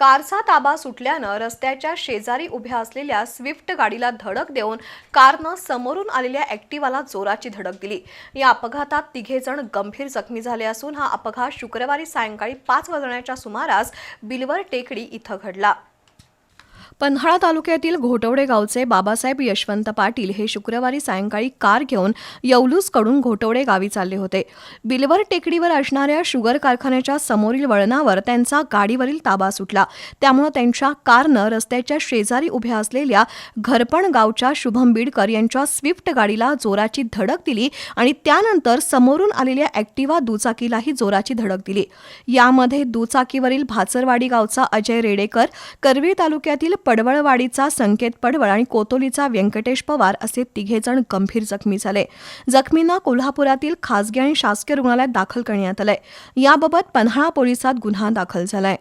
कारचा ताबा सुटल्यानं रस्त्याच्या शेजारी उभ्या असलेल्या स्विफ्ट गाडीला धडक देऊन कारनं समोरून आलेल्या ॲक्टिवाला जोराची धडक दिली. या अपघातात तिघे जण गंभीर जखमी झाले असून हा अपघात शुक्रवारी सायंकाळी पाच वाजण्याच्या सुमारास बिलवर टेकडी इथं घडला. पन्हाळा तालुक्यातील घोटवडे गावचे बाबासाहेब यशवंत पाटील हे शुक्रवारी सायंकाळी कार घेऊन यवलूसकडून घोटवडे गावी चालले होते. बिलवर टेकडीवर असणाऱ्या शुगर कारखान्याच्या समोरील वळणावर त्यांचा गाडीवरील ताबा सुटला. त्यामुळे त्यांच्या कारनं रस्त्याच्या शेजारी उभ्या असलेल्या घरपण गावच्या शुभम बीडकर यांच्या स्विफ्ट गाडीला जोराची धडक दिली आणि त्यानंतर समोरून आलेल्या ॲक्टिवा दुचाकीलाही जोराची धडक दिली. यामध्ये दुचाकीवरील भाचरवाडी गावचा अजय रेडेकर करवीर तालुक्यातील पडवळवाडीचा संकेत पडवळ आणि कोतोलीचा व्यंकटेश पवार असे तिघेजण गंभीर जखमी झाले. जखमींना कोल्हापुरातील खासगी आणि शासकीय रुग्णालयात दाखल करण्यात आलंय. याबाबत पन्हाळा पोलिसात गुन्हा दाखल झालाय.